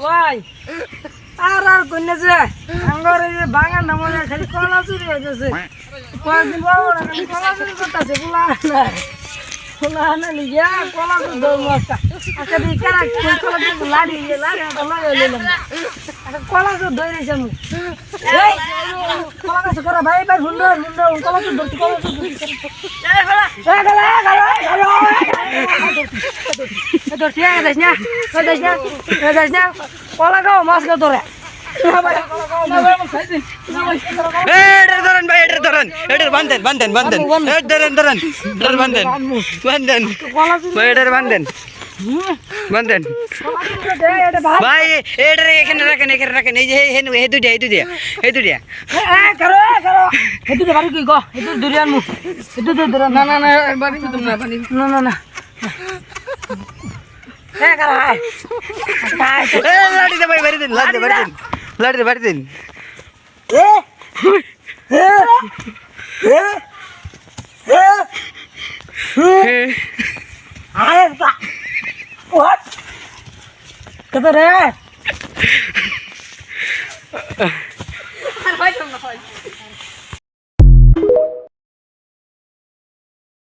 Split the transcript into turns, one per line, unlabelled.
ভাই আর আর কন্যা যে আঙ্গর এই বাগান না মনে হয় খালি কলা চুরি হইতেছে কয়েকদিন বাবু কলা চুরি করতেছে বুলা না বুলা না লিয়া কলা চুরি দৌড় মস্তা আচ্ছা দি কারা কলা চুরি লাড়ি ইয়ে লাড়ি একটা লয়ে একটা কলা চুরি ধরেছে আমি কলা গাছ করা ভাই ভাই হুন্ডো হুন্ডো কলা চুরি ধরছি কলা চুরি ধরছি এই গলা এই গলা এই গলা ধরছি এই দেখ না দেখ না দেখ না। কলা খাও মাছ খাও
ধরেন ভাই এটা ধরেন এটা বান্ধেন বান্ধেন বান্ধেন। এটা ধরেন ধরেন এটা বান্ধেন বান্ধেন।
কলা চুরি
ভাই এটা বান্ধেন বান্ধেন।
কলা চুরি দে এটা ভাই
ভাই এটা এখানে রাখেন এখানে রাখেন। এই যে এই দুইটা এই দুইটা এই দুইটা।
দে বাড়ি কি গো? এটু দুরিয়ান মু এটু দে দরা না না না তো না না না। হাই
লাড়ি দে ভাই বাড়ি দিন লাড়ি দে বাড়ি দিন লাড়ি দে বাড়ি দিন
এ এ এ এ আরে তা হোয়াট কত রে